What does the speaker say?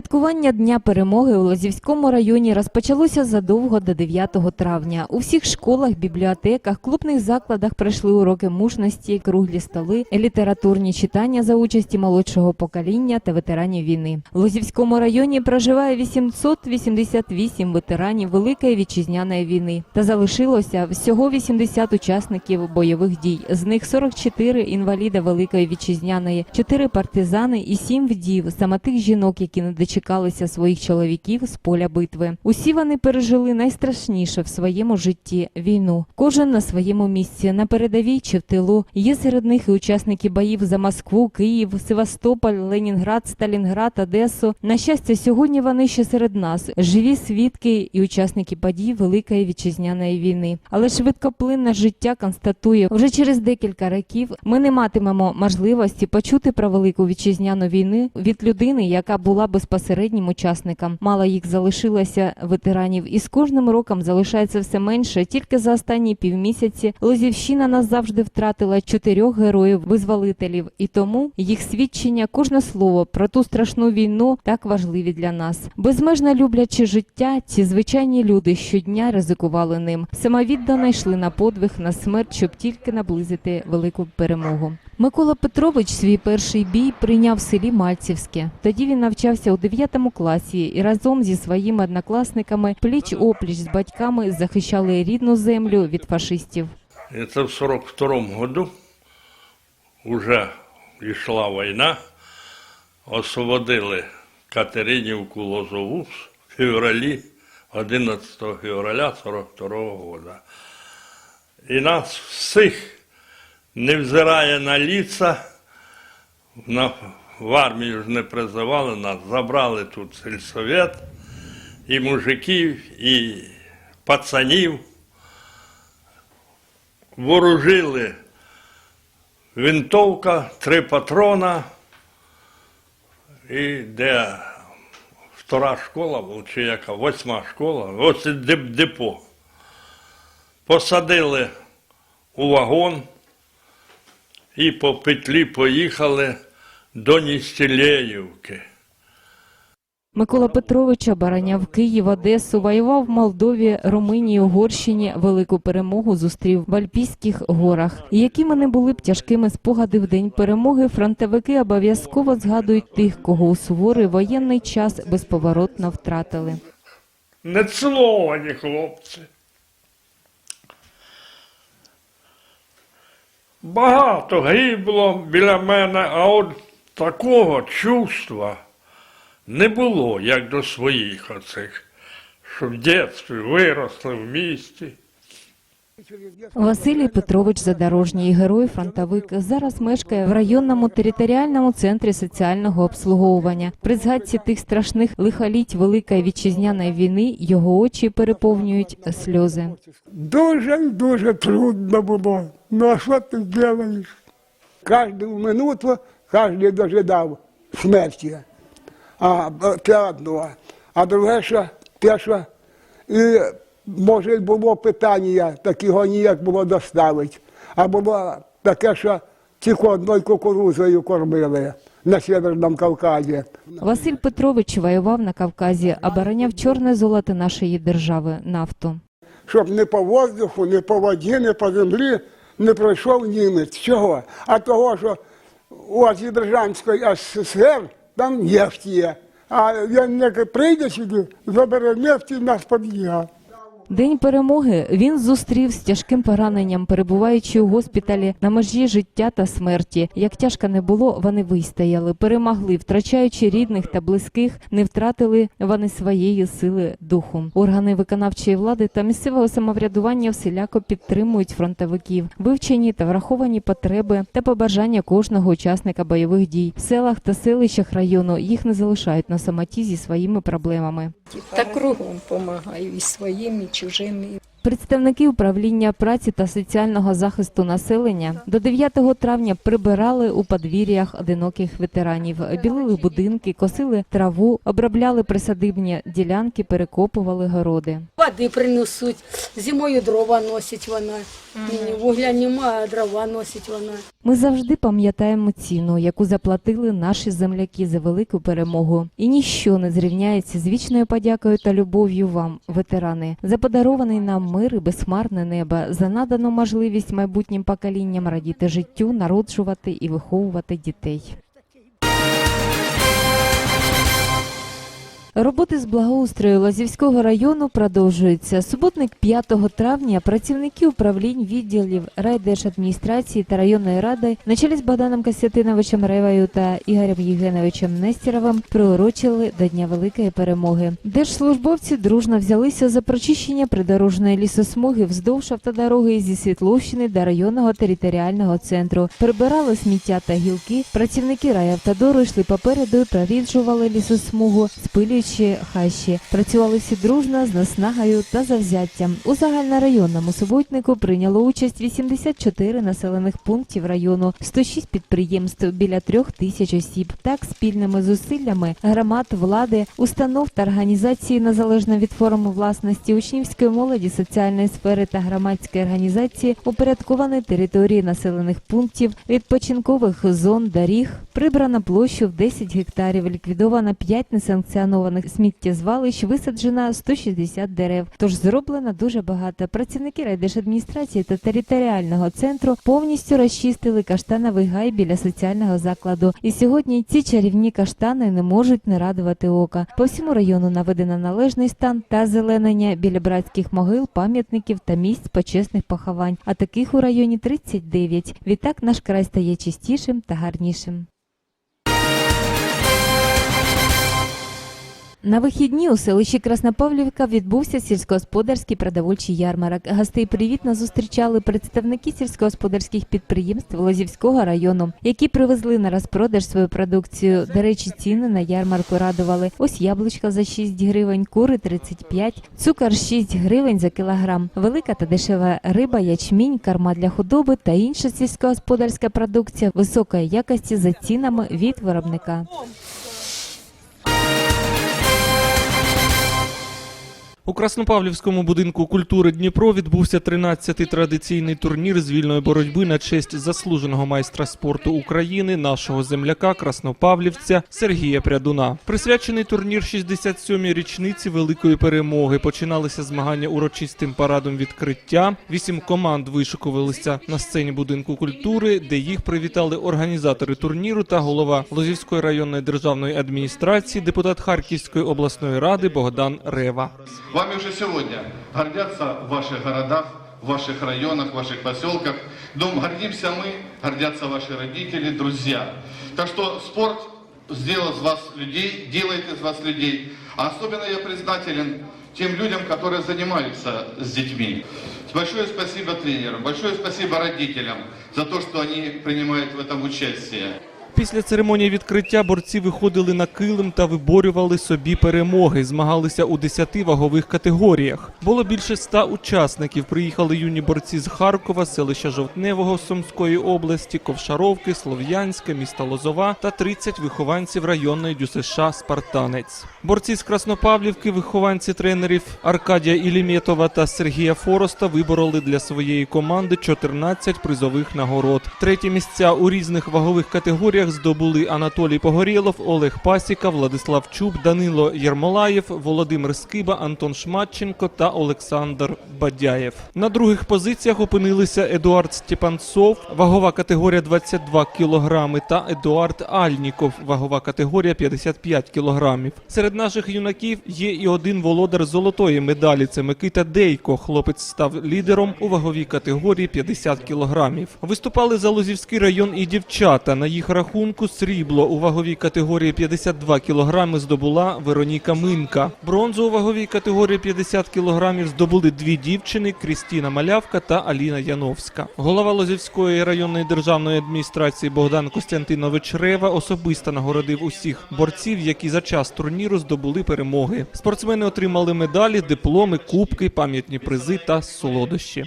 Святкування Дня перемоги у Лозівському районі розпочалося задовго до 9 травня. У всіх школах, бібліотеках, клубних закладах пройшли уроки мужності, круглі столи, літературні читання за участі молодшого покоління та ветеранів війни. В Лозівському районі проживає 888 ветеранів Великої вітчизняної війни та залишилося всього 80 учасників бойових дій. З них 44 інваліда Великої вітчизняної, 4 партизани і 7 вдів, саме тих жінок, які не дочекалися своїх чоловіків з поля битви. Усі вони пережили найстрашніше в своєму житті війну. Кожен на своєму місці, на передовій чи в тилу. Є серед них і учасники боїв за Москву, Київ, Севастополь, Ленінград, Сталінград, Одесу. На щастя, сьогодні вони ще серед нас, живі свідки і учасники подій Великої вітчизняної війни. Але швидкоплинне життя констатує, вже через декілька років ми не матимемо можливості почути про велику вітчизняну війну від людини, яка була безпосереднім учасником. Мало їх залишилося ветеранів, і з кожним роком залишається все менше. Тільки за останні півмісяці Лозівщина назавжди втратила чотирьох героїв-визволителів, і тому їх свідчення, кожне слово про ту страшну війну так важливі для нас. Безмежно люблячи життя, ці звичайні люди щодня ризикували ним. Самовіддано йшли на подвиг, на смерть, щоб тільки наблизити велику перемогу. Микола Петрович свій перший бій прийняв в селі Мальцівське. Тоді він навчався у 9 класі і разом зі своїми однокласниками пліч опліч з батьками захищали рідну землю від фашистів. Це в 42-му году вже йшла війна, освободили Катеринівку Лозову в февралі, 11 февраля 42-го года. І нас всіх, невзирає на ліца, на, в армію ж не призивали нас, забрали тут сельсовет, і мужиків, і пацанів вооружили винтовка, три патрона, і де втора школа, була, чи яка, восьма школа, ось деп- депо. Посадили у вагон і по петлі поїхали до Ністілеївки. Микола Петрович обороняв Київ, Одесу, воював в Молдові, Румунії, Угорщині. Велику перемогу зустрів в Альпійських горах. І якими не були б тяжкими спогади в день перемоги, фронтовики обов'язково згадують тих, кого у суворий воєнний час безповоротно втратили. Не Неціловані хлопці. Багато гибло біля мене, а от такого чувства не було, як до своїх оцих, що в дитинстві виросли в місті. Василій Петрович Задорожній, герой фронтовик, зараз мешкає в районному територіальному центрі соціального обслуговування. При згадці тих страшних лихоліть Великої вітчизняної війни його очі переповнюють сльози. Дуже дуже трудно було. Ну а що ти зробиш? Кожну минуту кожен дожидав смерті. А це одно. А друге, що те, і, може було питання, такого ніяк було доставити. А було таке, що тільки одною кукурузою кормили на Северному Кавказі. Василь Петрович воював на Кавказі, обороняв чорне золото нашої держави нафту. щоб не по воздуху, не по воді, не по землі не пройшов німець. Чого? А того, що у Азербайджанської СССР там нефть є. А він як прийде сюди, забере нефть і нас під'їхав. День перемоги він зустрів з тяжким пораненням, перебуваючи у госпіталі на межі життя та смерті. Як тяжко не було, вони вистояли, перемогли, втрачаючи рідних та близьких, не втратили вони своєї сили духу. Органи виконавчої влади та місцевого самоврядування всіляко підтримують фронтовиків, вивчені та враховані потреби та побажання кожного учасника бойових дій. В селах та селищах району їх не залишають на самоті зі своїми проблемами. Та кругом допомагаю і своїм, і чужим. Представники управління праці та соціального захисту населення до 9 травня прибирали у подвір'ях одиноких ветеранів, білили будинки, косили траву, обробляли присадибні ділянки, перекопували городи. Води принесуть, зимою дрова носить вона. Ні, Вугля немає, а дрова носить вона. Ми завжди пам'ятаємо ціну, яку заплатили наші земляки за велику перемогу. І ніщо не зрівняється з вічною подякою та любов'ю вам, ветерани, за подарований нам мир і безхмарне небо, за надану можливість майбутнім поколінням радіти життю, народжувати і виховувати дітей. Роботи з благоустрою Лазівського району продовжуються. Суботник 5 травня працівники управлінь відділів райдержадміністрації та районної ради на чолі з Богданом Костянтиновичем Ревою та Ігорем Євгеновичем Нестеровим приурочили до Дня Великої Перемоги. Держслужбовці дружно взялися за прочищення придорожної лісосмуги вздовж автодороги зі Світловщини до районного територіального центру. Прибирали сміття та гілки. Працівники райавтодору йшли попереду проріджували лісосмугу, спилюючи хащі. Працювали всі дружно з наснагою та завзяттям. У загальнорайонному суботнику прийняло участь 84 населених пунктів району, 106 підприємств, біля трьох тисяч осіб. Так, спільними зусиллями громад, влади, установ та організації незалежно від форми власності учнівської молоді, соціальної сфери та громадської організації упорядковані території населених пунктів, відпочинкових зон, доріг, прибрано площу в 10 гектарів, ліквідовано 5 несанкціонованих сміттєзвалищ, висаджено 160 дерев. Тож зроблено дуже багато. Працівники райдержадміністрації та територіального центру повністю розчистили каштановий гай біля соціального закладу. І сьогодні ці чарівні каштани не можуть не радувати ока. По всьому району наведено належний стан та зеленення біля братських могил, пам'ятників та місць почесних поховань. А таких у районі 39. Відтак наш край стає чистішим та гарнішим. На вихідні у селищі Краснопавлівка відбувся сільськогосподарський продовольчий ярмарок. Гостей привітно зустрічали представники сільськогосподарських підприємств Лозівського району, які привезли на розпродаж свою продукцію. До речі, ціни на ярмарку радували. Ось яблучка за 6 гривень, кури 35, цукор 6 гривень за кілограм, велика та дешева риба, ячмінь, карма для худоби та інша сільськогосподарська продукція високої якості за цінами від виробника. У Краснопавлівському будинку культури Дніпро відбувся 13-й традиційний турнір з вільної боротьби на честь заслуженого майстра спорту України, нашого земляка, краснопавлівця Сергія Прядуна. Присвячений турнір 67-й річниці великої перемоги. Починалися змагання урочистим парадом відкриття. Вісім команд вишикувалися на сцені будинку культури, де їх привітали організатори турніру та голова Лозівської районної державної адміністрації, депутат Харківської обласної ради Богдан Рева. Вами уже сегодня гордятся в ваших городах, в ваших районах, в ваших поселках. Дом гордимся мы, гордятся ваши родители, друзья. Так что спорт сделал из вас людей, делает из вас людей. А особенно я признателен тем людям, которые занимаются с детьми. Большое спасибо тренерам, большое спасибо родителям за то, что они принимают в этом участие. Після церемонії відкриття борці виходили на килим та виборювали собі перемоги. Змагалися у 10 вагових категоріях. Було більше ста учасників. Приїхали юні борці з Харкова, селища Жовтневого Сумської області, Ковшаровки, Слов'янська, міста Лозова та 30 вихованців районної ДЮСШ Спартанець. Борці з Краснопавлівки, вихованці тренерів Аркадія Ілімєтова та Сергія Фороста вибороли для своєї команди 14 призових нагород. Треті місця у різних вагових категоріях здобули Анатолій Погорєлов, Олег Пасіка, Владислав Чуб, Данило Єрмолаєв, Володимир Скиба, Антон Шматченко та Олександр Бадяєв. На других позиціях опинилися Едуард Степанцов, вагова категорія 22 кілограми, та Едуард Альніков, вагова категорія 55 кілограмів. Серед наших юнаків є і один володар золотої медалі. Це Микита Дейко. Хлопець став лідером у ваговій категорії 50 кілограмів. Виступали за Лозівський район і дівчата. На їх рахунку підрахунку срібло у ваговій категорії 52 кілограми здобула Вероніка Минка. Бронзу у ваговій категорії 50 кілограмів здобули дві дівчини Крістіна Малявка та Аліна Яновська. Голова Лозівської районної державної адміністрації Богдан Костянтинович Рева особисто нагородив усіх борців, які за час турніру здобули перемоги. Спортсмени отримали медалі, дипломи, кубки, пам'ятні призи та солодощі.